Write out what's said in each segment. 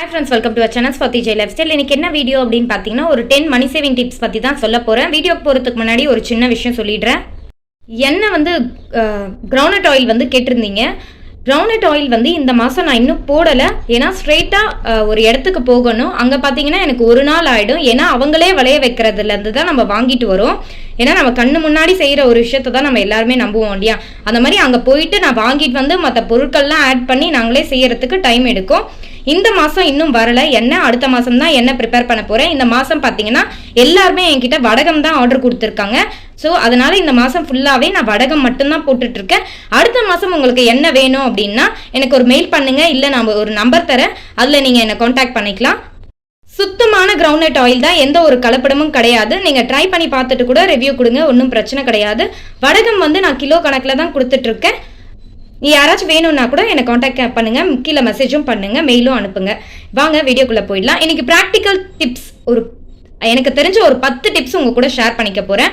Hi friends welcome to channels for Jai life style இன்னைக்கு என்ன video அப்படின்னு பார்த்தீங்கன்னா ஒரு டென் மணி சேவிங் டிப்ஸ் பற்றி தான் சொல்ல போகிறேன் வீடியோக்கு போகிறதுக்கு முன்னாடி ஒரு சின்ன விஷயம் சொல்லிடுறேன். என்ன வந்து கிரவுனட் ஆயில் வந்து கேட்டிருந்தீங்க? கிரவுனட் ஆயில் வந்து இந்த மாதம் நான் இன்னும் போடலை. ஏன்னா ஸ்ட்ரெயிட்டாக ஒரு இடத்துக்கு போகணும். அங்கே பார்த்தீங்கன்னா எனக்கு ஒரு நாள் ஆகிடும் ஏன்னா அவங்களே விளைய வைக்கிறதுலேருந்து தான் நம்ம வாங்கிட்டு வரோம். ஏன்னா நம்ம கண்ணு முன்னாடி செய்கிற ஒரு விஷயத்த தான் நம்ம எல்லாருமே நம்புவோம் இல்லையா? அந்த மாதிரி அங்கே போயிட்டு நான் வாங்கிட்டு வந்து மற்ற பொருட்கள்லாம் ஆட் பண்ணி நாங்களே செய்கிறதுக்கு டைம் எடுக்கும். இந்த மாதம் இன்னும் வரல. என்ன? அடுத்த மாதம் தான் என்ன ப்ரிப்பேர் பண்ண போகிறேன் இந்த மாதம் பார்த்தீங்கன்னா எல்லாருமே என்கிட்ட வடகம் தான் ஆர்டர் கொடுத்துருக்காங்க. ஸோ அதனால் இந்த மாதம் ஃபுல்லாகவே நான் வடகம் மட்டும்தான் போட்டுட்ருக்கேன். அடுத்த மாதம் உங்களுக்கு என்ன வேணும் அப்படின்னா எனக்கு ஒரு மெயில் பண்ணுங்கள் இல்லை நான் ஒரு நம்பர் தரேன். அதில் நீங்கள் என்னை காண்டாக்ட் பண்ணிக்கலாம். சுத்தமான கிரவுண்ட் ஆயில் தான். எந்த ஒரு கலப்படமும் கிடையாது. நீங்கள் ட்ரை பண்ணி பார்த்துட்டு கூட ரிவ்யூ கொடுங்க. ஒன்றும் பிரச்சனை கிடையாது. வடகம் வந்து நான் கிலோ கணக்கில் தான் கொடுத்துட்ருக்கேன். யாராச்சும் வேணும்னா கூட என்னை காண்டாக்ட் பண்ணுங்க. கீழே மெசேஜும் பண்ணுங்க. மெயிலும் அனுப்புங்க. வாங்க வீடியோக்குள்ளே போயிடலாம். இன்னைக்கு ப்ராக்டிக்கல் டிப்ஸ் ஒரு எனக்கு தெரிஞ்ச ஒரு பத்து டிப்ஸ் உங்க கூட ஷேர் பண்ணிக்க போகிறேன்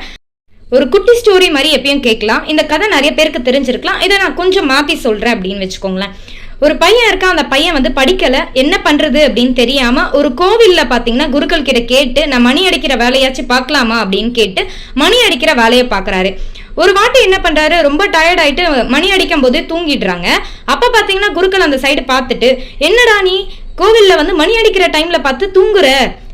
ஒரு குட்டி ஸ்டோரி மாதிரி எப்பயும் கேட்கலாம். இந்த கதை நிறைய பேருக்கு தெரிஞ்சிருக்கலாம். இதை நான் கொஞ்சம் மாற்றி சொல்கிறேன் அப்படின்னு வச்சுக்கோங்களேன். ஒரு பையன் இருக்கான். அந்த பையன் வந்து படிக்கல. என்ன பண்றது அப்படின்னு தெரியாம ஒரு கோவில்ல பாத்தீங்கன்னா குருக்கள் கிட்ட கேட்டு நான் மணி அடிக்கிற வேலையாச்சும் பார்க்கலாமா? அப்படின்னு கேட்டு மணி அடிக்கிற வேலையை பாக்குறாரு ஒரு வாட்டி என்ன பண்ணுறாரு ரொம்ப டயர்ட் ஆகிட்டு மணி அடிக்கும் போதே தூங்கிடுறாங்க. அப்போ பார்த்தீங்கன்னா குருக்கள் அந்த சைடு பார்த்துட்டு என்னடா நீ? கோவில்ல வந்து மணி அடிக்கிற டைமில் பார்த்து தூங்குற.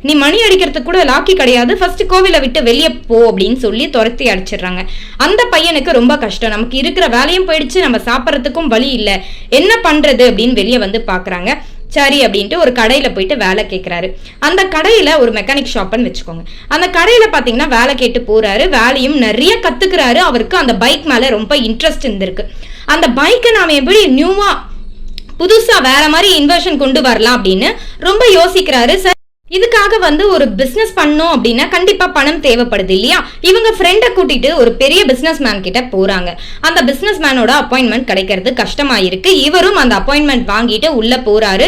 நீ மணி அடிக்கிறதுக்கு கூட லாக்கி கிடையாது. ஃபர்ஸ்ட் கோவிலை விட்டு வெளியே போ அப்படின்னு சொல்லி துரத்தி அடிச்சிடுறாங்க. அந்த பையனுக்கு ரொம்ப கஷ்டம். நமக்கு இருக்கிற வேலையும் போயிடுச்சு. நம்ம சாப்பிட்றதுக்கும் வழி இல்லை. என்ன பண்ணுறது அப்படின்னு வெளியே வந்து பார்க்குறாங்க சரி அப்படின்ட்டு ஒரு கடையில் போயிட்டு வேலை கேட்குறாரு அந்த கடையில் ஒரு மெக்கானிக் ஷாப்னு வச்சுக்கோங்க. அந்த கடையில் பார்த்தீங்கன்னா வேலை கேட்டு போகிறாரு வேலையும் நிறைய கற்றுக்கிறாரு அவருக்கு அந்த பைக் மேலே ரொம்ப இன்ட்ரெஸ்ட் இருந்திருக்கு. அந்த பைக்கை நாம எப்படி நியூவாக புதுசாக வேற மாதிரி இன்வெர்ஷன் கொண்டு வரலாம் அப்படின்னு ரொம்ப யோசிக்கிறாரு. சார் இதுக்காக வந்து ஒரு பிசினஸ் பண்ணோம் அப்படின்னா கண்டிப்பா பணம் தேவைப்படுது இல்லையா? இவங்க ஃப்ரெண்டை கூட்டிட்டு ஒரு பெரிய பிசினஸ் மேன் கிட்ட போறாங்க. அந்த பிசினஸ் மேனோட அப்பாயின்மெண்ட் கிடைக்கிறது கஷ்டமா இருக்கு. இவரும் அந்த அப்பாயின்மெண்ட் வாங்கிட்டு உள்ள போறாரு.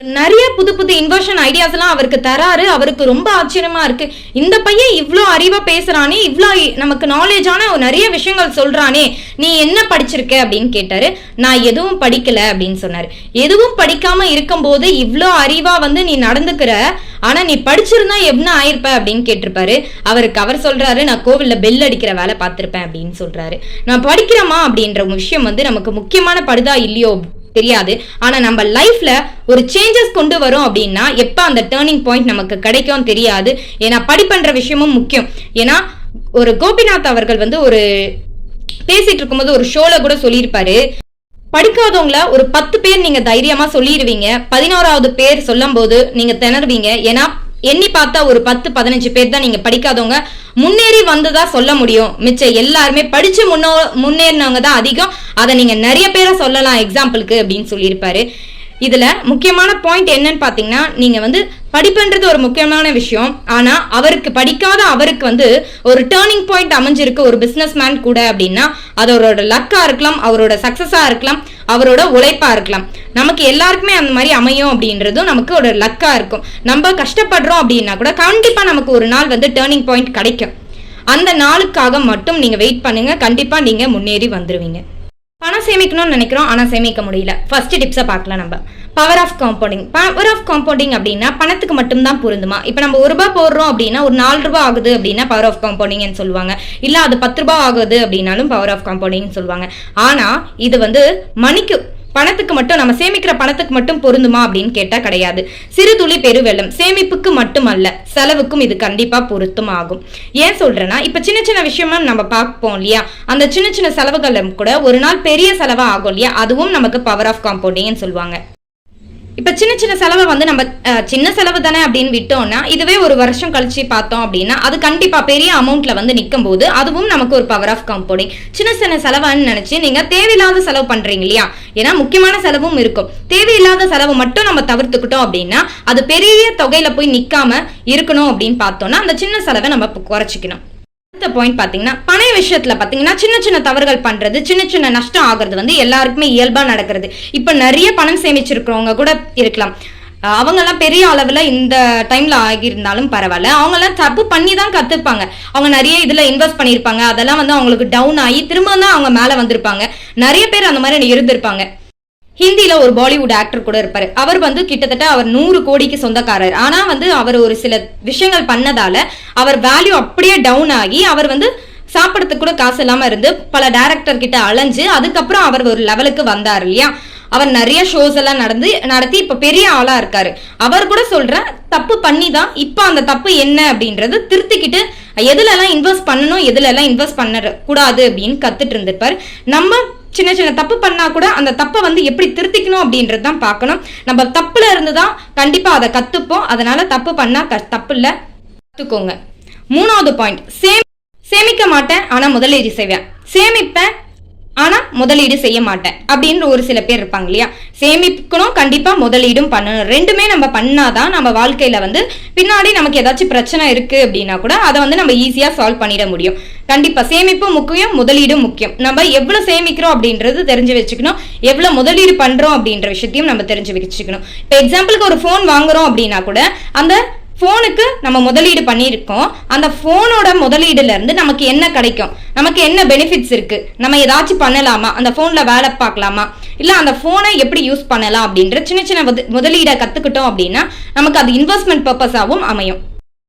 நிறைய புது புது இன்வர்ஷன் ஐடியாஸ் எல்லாம் அவருக்கு தராரு. அவருக்கு ரொம்ப ஆச்சரியமா இருக்கு. இந்த பையன் இவ்வளோ அறிவா பேசுறானே இவ்வளோ நமக்கு நாலேஜான நிறைய விஷயங்கள் சொல்றானே. நீ என்ன படிச்சிருக்க அப்படின்னு கேட்டாரு. நான் எதுவும் படிக்கல அப்படின்னு சொன்னாரு. எதுவும் படிக்காம இருக்கும்போது இவ்வளோ அறிவா வந்து நீ நடந்துக்கிற. ஆனா நீ படிச்சிருந்தா என்ன ஆயிருப்ப அப்படின்னு கேட்டிருப்பாரு. அவருக்கு அவர் சொல்றாரு நான் கோவில்ல பெல் அடிக்கிற வேலை பார்த்திருப்பேன் அப்படின்னு சொல்றாரு. நான் படிக்கிறேமா அப்படின்ற விஷயம் வந்து நமக்கு முக்கியமான படுதா இல்லையோ தெரியாது. ஆனால் நம்ம லைஃப்ல ஒரு சேஞ்சஸ் கொண்டு வரோம் அப்படின்னா எப்போ அந்த டேர்னிங் பாயிண்ட் நமக்கு கிடைக்கும் தெரியாது. ஏன்னா படிப்பன்ற விஷயமும் முக்கியம். ஏன்னா ஒரு கோபிநாத் அவர்கள் வந்து ஒரு பேசிட்டு இருக்கும்போது ஒரு ஷோல கூட சொல்லியிருப்பாரு. படிக்காதவங்கள ஒரு பத்து பேர் நீங்க தைரியமா சொல்லிடுவீங்க பதினோராவது பேர் சொல்லும் போது நீங்க திணறுவீங்க. ஏன்னா எண்ணி பார்த்தா ஒரு பத்து பதினஞ்சு பேர் தான் நீங்க படிக்காதவங்க. முன்னேறி வந்ததா சொல்ல முடியும். மிச்சம் எல்லாருமே படிச்சு முன்னோ முன்னேறினவங்க தான் அதிகம். அதை நீங்க நிறைய பேரை சொல்லலாம் எக்ஸாம்பிளுக்கு அப்படின்னு சொல்லியிருப்பாரு. இதுல முக்கியமான பாயிண்ட் என்னன்னு பாத்தீங்கன்னா நீங்க வந்து படிப்புன்றது ஒரு முக்கியமான விஷயம். ஆனா அவருக்கு படிக்காத அவருக்கு வந்து ஒரு டேர்னிங் பாயிண்ட் அமைஞ்சிருக்கு ஒரு பிசினஸ் மேன் கூட அப்படின்னா அது அவரோட லக்கா இருக்கலாம் அவரோட சக்சஸா இருக்கலாம் அவரோட உழைப்பா இருக்கலாம். நமக்கு எல்லாருக்குமே அந்த மாதிரி அமையும் அப்படின்றதும் நமக்கு ஒரு லக்கா இருக்கும். நம்ம கஷ்டப்படுறோம் அப்படின்னா கூட கண்டிப்பா நமக்கு ஒரு நாள் வந்து டேர்னிங் பாயிண்ட் கிடைக்கும். அந்த நாளுக்காக மட்டும் நீங்க வெயிட் பண்ணுங்க. கண்டிப்பா நீங்க முன்னேறி வந்துருவீங்க. பணம் சேமிக்கணும்னு நினைக்கிறோம் ஆனால் சேமிக்க முடியல. ஃபர்ஸ்ட் டிப்ஸை பார்க்கலாம் நம்ம. Power of compounding power of compounding அப்படின்னா பணத்துக்கு மட்டும்தான் பொருந்துமா? இப்போ நம்ம ஒரு ரூபாய் போடுறோம் அப்படின்னா ஒரு நாலு ரூபா ஆகுது அப்படின்னா பவர் ஆஃப் காம்பவுண்டிங்னு சொல்லுவாங்க. இல்லை அது பத்து ரூபா ஆகுது அப்படின்னாலும் பவர் ஆஃப் காம்பவுண்டிங்னு சொல்லுவாங்க. ஆனால் இது வந்து மணிக்கு பணத்துக்கு மட்டும் நம்ம சேமிக்கிற பணத்துக்கு மட்டும் பொருந்துமா அப்படின்னு கேட்டா கிடையாது. சிறு துளி பெருவெள்ளம் சேமிப்புக்கு மட்டுமல்ல செலவுக்கும் இது கண்டிப்பா பொருத்தும் ஆகும். ஏன் சொல்றேன்னா இப்ப சின்ன சின்ன விஷயமா நம்ம பார்ப்போம் இல்லையா? அந்த சின்ன சின்ன செலவுகளும் கூட ஒரு நாள் பெரிய செலவா ஆகும் இல்லையா? அதுவும் நமக்கு பவர் ஆஃப் காம்பவுண்டிங்னு சொல்லுவாங்க. இப்போ சின்ன சின்ன செலவை வந்து நம்ம சின்ன செலவு தானே அப்படின்னு விட்டோம்னா இதுவே ஒரு வருஷம் கழிச்சு பார்த்தோம் அப்படின்னா அது கண்டிப்பாக பெரிய அமௌண்ட்ல வந்து நிற்கும் போது அதுவும் நமக்கு ஒரு பவர் ஆஃப் கம்போனிங் சின்ன சின்ன செலவுன்னு நினைச்சு நீங்க தேவையில்லாத செலவு பண்றீங்க இல்லையா? ஏன்னா முக்கியமான செலவும் இருக்கும். தேவையில்லாத செலவு மட்டும் நம்ம தவிர்த்துக்கிட்டோம் அப்படின்னா அது பெரிய தொகையில போய் நிற்காம இருக்கணும் அப்படின்னு பார்த்தோம்னா அந்த சின்ன செலவை நம்ம குறைச்சிக்கணும். அடுத்த பாயிண்ட் பார்த்தீங்கன்னா பணைய விஷயத்துல பார்த்தீங்கன்னா சின்ன சின்ன தவறுகள் பண்றது சின்ன சின்ன நஷ்டம் ஆகுறது வந்து எல்லாருக்குமே இயல்பாக நடக்கிறது. இப்போ நிறைய பணம் சேமிச்சிருக்கிறவங்க கூட இருக்கலாம். அவங்கெல்லாம் பெரிய அளவில் இந்த டைமில் ஆகியிருந்தாலும் பரவாயில்ல. அவங்கெல்லாம் தப்பு பண்ணி தான் கற்றுப்பாங்க அவங்க நிறைய இதில் இன்வெஸ்ட் பண்ணியிருப்பாங்க. அதெல்லாம் வந்து அவங்களுக்கு டவுன் ஆகி திரும்ப தான் அவங்க மேலே வந்திருப்பாங்க. நிறைய பேர் அந்த மாதிரி இருந்திருப்பாங்க. ஹிந்தியில் ஒரு பாலிவுட் ஆக்டர் கூட இருப்பாரு. அவர் வந்து கிட்டத்தட்ட அவர் நூறு கோடிக்கு சொந்தக்காரர். ஆனா வந்து அவர் ஒரு சில விஷயங்கள் பண்ணதால அவர் வேல்யூ அப்படியே டவுன் ஆகி அவர் வந்து சாப்பிட்றதுக்கு கூட காசு இல்லாம இருந்து பல டேரக்டர் கிட்ட அலைஞ்சு அதுக்கப்புறம் அவர் ஒரு லெவலுக்கு வந்தார் இல்லையா? அவர் நிறைய ஷோஸ் எல்லாம் நடந்து நடத்தி இப்ப பெரிய ஆளா இருக்காரு. அவர் கூட சொல்ற தப்பு பண்ணி தான் இப்ப அந்த தப்பு என்ன அப்படின்றது திருத்திக்கிட்டு எதுல எல்லாம் இன்வெஸ்ட் பண்ணணும் எதுல எல்லாம் இன்வெஸ்ட் பண்ண கூடாது அப்படின்னு கத்துட்டு இருந்திருப்பாரு. நம்ம சின்ன சின்ன தப்பு பண்ணா கூட அந்த தப்பை வந்து எப்படி திருத்திக்கணும் அப்படின்றது தான் பார்க்கணும். நம்ம தப்புல இருந்து தான் கண்டிப்பா அதை கத்துப்போம். அதனால தப்பு பண்ணா க- தப்பு இல்ல கத்துக்கோங்க. மூணாவது பாயிண்ட் சேமி சேமிக்க மாட்டேன் ஆனா முதலீடு செய்வேன். சேமிப்பேன் ஆனா முதலீடு செய்ய மாட்டேன் அப்படின்ற ஒரு சில பேர் இருப்பாங்க இல்லையா? சேமிக்கணும் கண்டிப்பா முதலீடும் பண்ணணும். ரெண்டுமே நம்ம பண்ணாதான் நம்ம வாழ்க்கையில வந்து பின்னாடி நமக்கு ஏதாச்சும் பிரச்சனை இருக்கு அப்படின்னா கூட அதை வந்து நம்ம ஈஸியா சால்வ் பண்ணிட முடியும். கண்டிப்பா சேமிப்பும் முக்கியம் முதலீடும் முக்கியம். நம்ம எவ்வளவு சேமிக்கிறோம் அப்படின்றது தெரிஞ்சு வச்சுக்கணும். எவ்வளவு முதலீடு பண்றோம் அப்படின்ற விஷயத்தையும் நம்ம தெரிஞ்சு வச்சுக்கணும். இப்போ எக்ஸாம்பிளுக்கு ஒரு ஃபோன் வாங்குறோம் அப்படின்னா கூட அந்த ஃபோனுக்கு நம்ம முதலீடு பண்ணியிருக்கோம். அந்த ஃபோனோட முதலீடுலேருந்து நமக்கு என்ன கிடைக்கும்? நமக்கு என்ன பெனிஃபிட்ஸ் இருக்குது நம்ம ஏதாச்சும் பண்ணலாமா? அந்த ஃபோனில் வேலை பார்க்கலாமா? இல்லை அந்த ஃபோனை எப்படி யூஸ் பண்ணலாம் அப்படின்ற சின்ன சின்ன முதலீடை கற்றுக்கிட்டோம் அப்படின்னா நமக்கு அது இன்வெஸ்ட்மெண்ட் பர்பஸாகவும் அமையும்.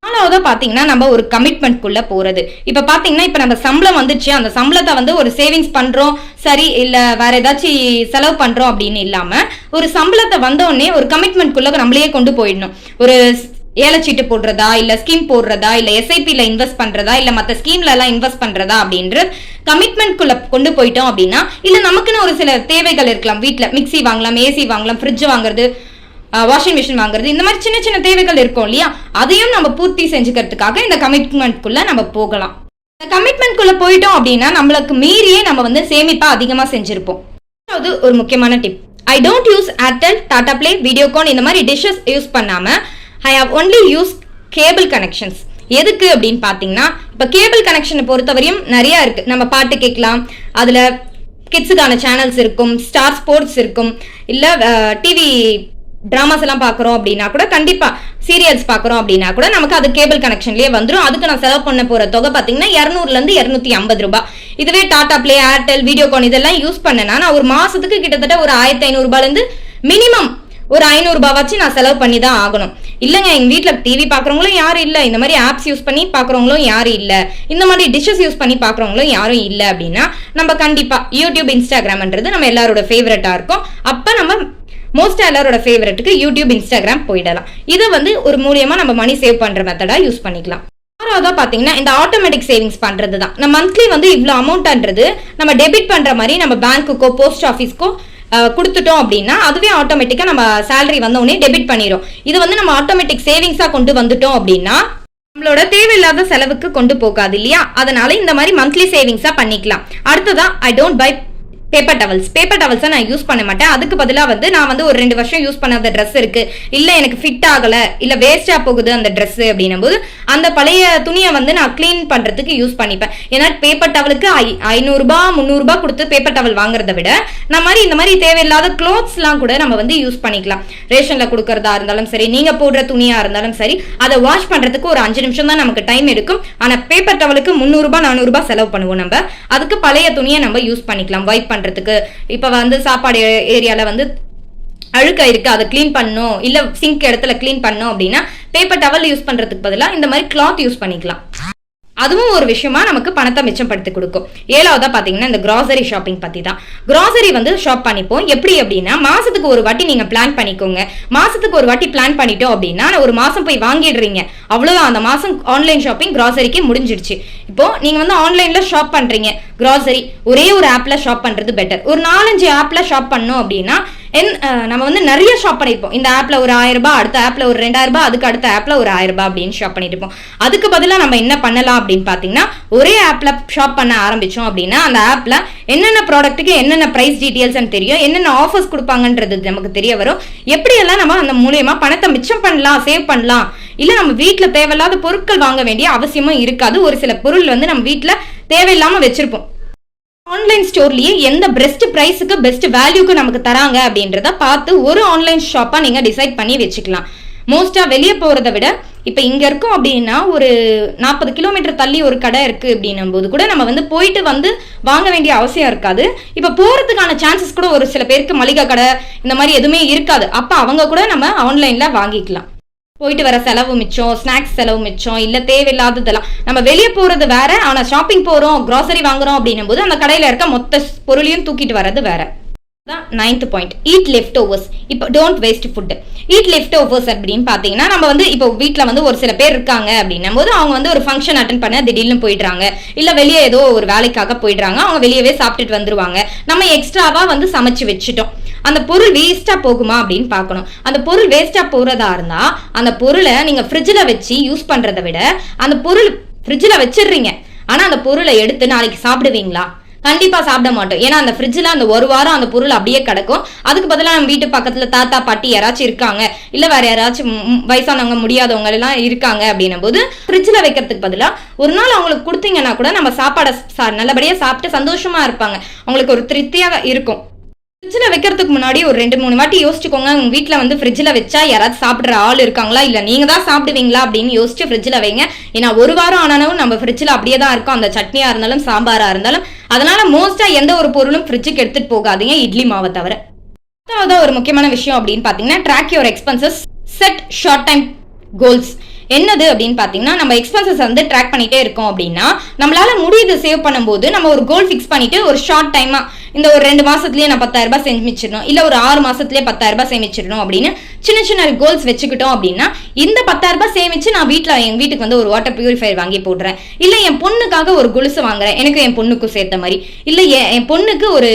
நாலாவதாக பார்த்தீங்கன்னா நம்ம ஒரு கமிட்மெண்ட்குள்ளே போகிறது இப்போ பார்த்தீங்கன்னா இப்போ நம்ம சம்பளம் வந்துச்சு. அந்த சம்பளத்தை வந்து ஒரு சேவிங்ஸ் பண்ணுறோம் சரி இல்லை வேற ஏதாச்சும் செலவு பண்ணுறோம் அப்படின்னு இல்லாமல் ஒரு சம்பளத்தை வந்தோடனே ஒரு கமிட்மெண்ட்குள்ளே நம்மளையே கொண்டு போயிடணும். ஒரு ஏலச்சீட்டு போடுறதா இல்ல ஸ்கீம் போடுறதா இல்ல எஸ்ஐபில இன்வெஸ்ட் பண்றதா இல்ல மத்த ஸ்கீம்ல எல்லாம் இன்வெஸ்ட் பண்றதா அப்படின்ற கமிட்மெண்ட் குள்ள கொண்டு போயிட்டோம் அப்படின்னா இல்ல நமக்குன்னு ஒரு சில தேவைகள் இருக்கலாம். வீட்டுல மிக்ஸி வாங்கலாம் ஏசி வாங்கலாம் ஃப்ரிட்ஜ் வாங்குறது வாஷிங் மிஷின் வாங்குறது இந்த மாதிரி சின்ன சின்ன தேவைகள் இருக்கும் இல்லையா? அதையும் நம்ம பூர்த்தி செஞ்சுக்கிறதுக்காக இந்த கமிட்மெண்ட்குள்ள நம்ம போகலாம். இந்த கமிட்மெண்ட்குள்ள போயிட்டோம் அப்படின்னா நம்மளுக்கு மீறியே நம்ம வந்து சேமிப்பா அதிகமா செஞ்சிருப்போம். அது ஒரு முக்கியமான tip I don't use Airtel Tata Play Videocon இந்த மாதிரி டிஷ்ஷஸ் யூஸ் பண்ணாமல் I have only use cable connections எதுக்கு அப்படின்னு பார்த்தீங்கன்னா இப்போ கேபிள் கனெக்ஷனை பொறுத்தவரையும் நிறையா இருக்குது நம்ம பாட்டு கேட்கலாம். அதில் கிட்ஸுக்கான சேனல்ஸ் இருக்கும் ஸ்டார் ஸ்போர்ட்ஸ் இருக்கும். இல்லை டிவி ட்ராமாஸ் எல்லாம் பார்க்குறோம் அப்படின்னா கூட கண்டிப்பாக சீரியல்ஸ் பார்க்குறோம் அப்படின்னா கூட நமக்கு அது கேபிள் கனெக்ஷன்லேயே வந்துடும் அதுக்கு நான் செலவு பண்ண போகிற தொகை பார்த்தீங்கன்னா இரநூறுலேருந்து இரநூத்தி ஐம்பது ரூபாய். இதுவே டாடா பிளே ஏர்டெல் வீடியோகான் இதெல்லாம் யூஸ் பண்ணேன்னா நான் ஒரு மாதத்துக்கு கிட்டத்தட்ட ஒரு ஆயிரத்தி ஐநூறுரூபாலேருந்து மினிமம் ஒரு ஐநூறுரூபா வச்சு நான் செலவு பண்ணி தான் ஆகணும். இல்லைங்க எங்கள் வீட்டில் டிவி பார்க்குறவங்களும் யாரும் இல்லை. இந்த மாதிரி ஆப்ஸ் யூஸ் பண்ணி பார்க்குறவங்களும் யாரும் இல்லை. இந்த மாதிரி டிஷ்ஷஸ் யூஸ் பண்ணி பார்க்குறவங்களும் யாரும் இல்லை அப்படின்னா நம்ம கண்டிப்பாக யூடியூப் இன்ஸ்டாகிராம்ன்றது நம்ம எல்லாரோட ஃபேவரட்டாக இருக்கும். அப்போ நம்ம மோஸ்ட் எல்லாரோட ஃபேவரட்டுக்கு யூடியூப் இன்ஸ்டாகிராம் போயிடலாம். இதை வந்து ஒரு மூலியமாக நம்ம மணி சேவ் பண்ணுற மெத்தடாக யூஸ் பண்ணிக்கலாம். ஆறாவதா பாத்தீங்கன்னா இந்த ஆட்டோமேட்டிக் சேவிங்ஸ் பண்றது தான் நம்ம மந்த்லி வந்து இவ்வளவு அமௌண்ட்ன்றது நம்ம டெபிட் பண்ற மாதிரி நம்ம பேங்க்குக்கோ போஸ்ட் ஆஃபீஸ்க்கோ கொடுத்துட்டோம் அப்படின்னா அதுவே ஆட்டோமேட்டிக்காக நம்ம சேலரி வந்த உடனே டெபிட் பண்ணிடும் இது வந்து நம்ம ஆட்டோமேட்டிக் சேவிங்ஸாக கொண்டு வந்துட்டோம் அப்படின்னா நம்மளோட தேவையில்லாத செலவுக்கு கொண்டு போகாது இல்லையா? அதனால இந்த மாதிரி மந்த்லி சேவிங்ஸா பண்ணிக்கலாம். அடுத்ததா I don't buy paper towels paper டவல்ஸை நான் யூஸ் பண்ண மாட்டேன். அதுக்கு பதிலாக வந்து நான் வந்து ஒரு ரெண்டு வருஷம் யூஸ் பண்ணாத ட்ரெஸ் இருக்கு. இல்ல எனக்கு ஃபிட் ஆகல. இல்ல வேஸ்டா போகுது அந்த ட்ரெஸ் அப்படின்னும் போது அந்த பழைய துணியை வந்து நான் க்ளீன் பண்றதுக்கு யூஸ் பண்ணிப்பேன். ஏன்னா பேப்பர் டவலுக்கு ஐ ஐநூறுரூபா முந்நூறுபா கொடுத்து பேப்பர் டவல் வாங்குறத விட நான் மாதிரி இந்த மாதிரி தேவையில்லாத க்ளோத்ஸ்லாம் கூட நம்ம வந்து யூஸ் பண்ணிக்கலாம். ரேஷன்ல கொடுக்கறதா இருந்தாலும் சரி நீங்க போடுற துணியா இருந்தாலும் சரி அதை வாஷ் பண்றதுக்கு ஒரு அஞ்சு நிமிஷம் தான் நமக்கு டைம் எடுக்கும். ஆனா பேப்பர் டவலுக்கு முந்நூறுபா நானூறுபா செலவு பண்ணுவோம் நம்ம. அதுக்கு பழைய துணியை நம்ம யூஸ் பண்ணிக்கலாம். வைப் பண்றதுக்கு. இப்ப வந்து சாப்பாடு ஏரியால வந்து அழுக்காக இருக்கு அதை க்ளீன் பண்ணும் இல்ல சிங்க் இடத்துல க்ளீன் பண்ணும் அப்படின்னா பேப்பர் டவல் யூஸ் பண்றதுக்கு பதிலாக இந்த மாதிரி கிளாத் யூஸ் பண்ணிக்கலாம். அதுவும் ஒரு விஷயமா நமக்கு பணத்தை மிச்சப்படுத்தி கொடுக்கும். ஏழாவதா பார்த்தீங்கன்னா இந்த கிராசரி ஷாப்பிங் பத்தி தான் கிராசரி வந்து ஷாப் பண்ணிப்போம். எப்படி அப்படின்னா மாசத்துக்கு ஒரு வாட்டி நீங்க பிளான் பண்ணிக்கோங்க. மாசத்துக்கு ஒரு வாட்டி பிளான் பண்ணிட்டோம் அப்படின்னா ஒரு மாசம் போய் வாங்கிடுறீங்க. அவ்வளவுதான். அந்த மாசம் ஆன்லைன் ஷாப்பிங் கிராசரிக்கு முடிஞ்சிடுச்சு. இப்போ நீங்க வந்து ஆன்லைன்ல ஷாப் பண்றீங்க. கிராசரி ஒரே ஒரு ஆப்ல ஷாப் பண்றது பெட்டர் ஒரு நாலஞ்சு ஆப்ல ஷாப் பண்ணோம் அப்படின்னா என் நம்ம வந்து நிறைய ஷாப் பண்ணிப்போம் இந்த ஆப்ல ஒரு ஆயிரம் ரூபாய் அடுத்த ஆப்ல ஒரு ரெண்டாயிரம் ரூபாய் அதுக்கு அடுத்த ஆப்ல ஒரு ஆயிரம் ரூபாய் அப்படின்னு ஷாப் பண்ணிட்டு இருப்போம். அதுக்கு பதிலாக நம்ம என்ன பண்ணலாம் அப்படின்னு பாத்தீங்கன்னா ஒரே ஆப்ல ஷாப் பண்ண ஆரம்பிச்சோம் அப்படின்னா அந்த ஆப்ல என்னென்ன ப்ராடக்ட்டுக்கு என்னென்ன ப்ரைஸ் டீட்டெயில்ஸ்னு தெரியும் என்னென்ன ஆஃபர்ஸ் கொடுப்பாங்கன்றது நமக்கு தெரிய வரும். எப்படியெல்லாம் நம்ம அந்த மூலியமா பணத்தை மிச்சம் பண்ணலாம் சேவ் பண்ணலாம்? இல்ல நம்ம வீட்டில் தேவையில்லாத பொருட்கள் வாங்க வேண்டிய அவசியமும் இருக்காது. ஒரு சில பொருள் வந்து நம்ம வீட்டில் தேவையில்லாம வச்சிருப்போம். ஆன்லைன் ஸ்டோர்லயே எந்த பெஸ்ட் பிரைஸுக்கு பெஸ்ட் வேல்யூக்கு நமக்கு தராங்க அப்படின்றத பார்த்து ஒரு ஆன்லைன் ஷாப்பா நீங்க டிசைட் பண்ணி வச்சுக்கலாம். மோஸ்டா வெளியே போறதை விட இப்போ இங்கே இருக்கோம் அப்படின்னா ஒரு நாற்பது கிலோமீட்டர் தள்ளி ஒரு கடை இருக்குது அப்படின்னும் போது கூட நம்ம வந்து போயிட்டு வந்து வாங்க வேண்டிய அவசியம் இருக்காது. இப்போ போகிறதுக்கான சான்சஸ் கூட ஒரு சில பேருக்கு மளிகை கடை இந்த மாதிரி எதுவுமே இருக்காது. அப்போ அவங்க கூட நம்ம ஆன்லைனில் வாங்கிக்கலாம். போயிட்டு வர செலவு மிச்சம் ஸ்நாக்ஸ் செலவு மிச்சம் இல்ல தேவையில்லாததெல்லாம். நம்ம வெளியே போறது வேற ஆனா ஷாப்பிங் போறோம் grocery வாங்குறோம் அப்படின்னும் போது அந்த கடையில இருக்க மொத்த பொருளையும் தூக்கிட்டு வர்றது வேற. தான் ninth point eat left overs இப்போ don't waste food eat leftovers அப்படின்னு பார்த்தீங்கன்னா நம்ம வந்து இப்போ வீட்டில் வந்து ஒரு சில பேர் இருக்காங்க அப்படின்னும் போது அவங்க வந்து ஒரு ஃபங்க்ஷன் அட்டன் பண்ண திடீர்னு போயிடுறாங்க. இல்லை வெளியே ஏதோ ஒரு வேலைக்காக போயிடுறாங்க அவங்க வெளியவே சாப்பிட்டுட்டு வந்துருவாங்க. நம்ம எக்ஸ்ட்ராவாக வந்து சமைச்சு வச்சுட்டோம். அந்த பொருள் வேஸ்ட்டாக போகுமா அப்படின்னு பார்க்கணும். அந்த பொருள் வேஸ்ட்டாக போகிறதா இருந்தால் அந்த பொருளை நீங்கள் ஃப்ரிட்ஜில் வச்சு யூஸ் பண்ணுறதை விட அந்த பொருள் ஃப்ரிட்ஜில் வச்சிடுறீங்க. ஆனால் அந்த பொருளை எடுத்து நாளைக்கு சாப்பிடுவீங்களா? கண்டிப்பா சாப்பிட மாட்டோம். ஏன்னா அந்த ஃப்ரிட்ஜில் அந்த ஒரு வாரம் அந்த பொருள் அப்படியே கிடக்கும். அதுக்கு பதிலாக நம்ம வீட்டு பக்கத்துல தாத்தா பாட்டி யாராச்சும் இருக்காங்க இல்ல வேற யாராச்சும் வயசானவங்க முடியாதவங்க எல்லாம் இருக்காங்க அப்படின்னும் போது ஃப்ரிட்ஜில் வைக்கிறதுக்கு பதிலா ஒரு நாள் அவங்களுக்கு கொடுத்தீங்கன்னா கூட நம்ம சாப்பாடை சா- நல்லபடியா சாப்பிட்டு சந்தோஷமா இருப்பாங்க. அவங்களுக்கு ஒரு திருப்தியாக இருக்கும். ஃப்ரிட்ஜில் வைக்கிறதுக்கு முன்னாடி ஒரு ரெண்டு மூணு வாட்டி யோசிச்சுக்கோங்க. உங்கள் வீட்டில் வந்து ஃப்ரிட்ஜில் வச்சா யாராவது சாப்பிட்ற ஆள் இருக்காங்களா? இல்லை நீங்கள் தான் சாப்பிடுவீங்களா? அப்படின்னு யோசிச்சு ஃப்ரிட்ஜில் வைங்க. ஏன்னா ஒரு வாரம் ஆனாலும் நம்ம ஃப்ரிட்ஜில் அப்படியே தான் இருக்கும். அந்த சட்னியாக இருந்தாலும் சாம்பாராக இருந்தாலும். அதனால மோஸ்ட்டாக எந்த ஒரு பொருளும் ஃப்ரிட்ஜுக்கு எடுத்துகிட்டு போகாதீங்க. இட்லி மாவை தவிர. அதாவது ஒரு முக்கியமான விஷயம் அப்படின்னு பார்த்தீங்கன்னா track your expenses set short time goals என்னது அப்படின்னு பார்த்தீங்கன்னா நம்ம எக்ஸ்பென்சஸ் வந்து ட்ராக் பண்ணிட்டே இருக்கோம் அப்படின்னா நம்மளால முடியுது சேவ் பண்ணும்போது நம்ம ஒரு கோல் ஃபிக்ஸ் பண்ணிட்டு ஒரு ஷார்ட் டைமா இந்த ஒரு ரெண்டு மாசத்துலயே நான் பத்தாயிரம் ரூபாய் சேமிச்சிடணும் இல்ல ஒரு ஆறு மாசத்துலயே பத்தாயிரம் ரூபாய் சேமிச்சிடணும் அப்படின்னு சின்ன சின்ன கோல்ஸ் வச்சுக்கிட்டோம் அப்படின்னா இந்த பத்தாயிரம் ரூபாய் சேமிச்சு நான் வீட்டில் என் வீட்டுக்கு வந்து ஒரு வாட்டர் பியூரிஃபையர் வாங்கி போடுறேன். இல்ல என் பொண்ணுக்காக ஒரு கொலுசு வாங்குறேன் எனக்கு என் பொண்ணுக்கும் சேர்த்த மாதிரி. இல்ல என் என் பொண்ணுக்கு ஒரு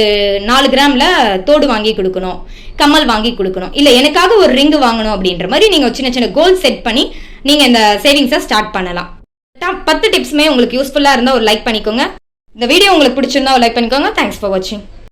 நாலு கிராம்ல தோடு வாங்கி கொடுக்கணும் கம்மல் வாங்கி கொடுக்கணும். இல்ல எனக்காக ஒரு ரிங் வாங்கணும் அப்படின்ற மாதிரி நீங்க சின்ன சின்ன கோல் செட் பண்ணி நீங்கள் இந்த சேவிங்ஸை ஸ்டார்ட் பண்ணலாம். பத்து டிப்ஸுமே உங்களுக்கு யூஸ்ஃபுல்லாக இருந்தால் ஒரு லைக் பண்ணிக்கோங்க. இந்த வீடியோ உங்களுக்கு பிடிச்சிருந்தா ஒரு லைக் பண்ணிக்கோங்க. தேங்க்ஸ் ஃபார் வாட்சிங்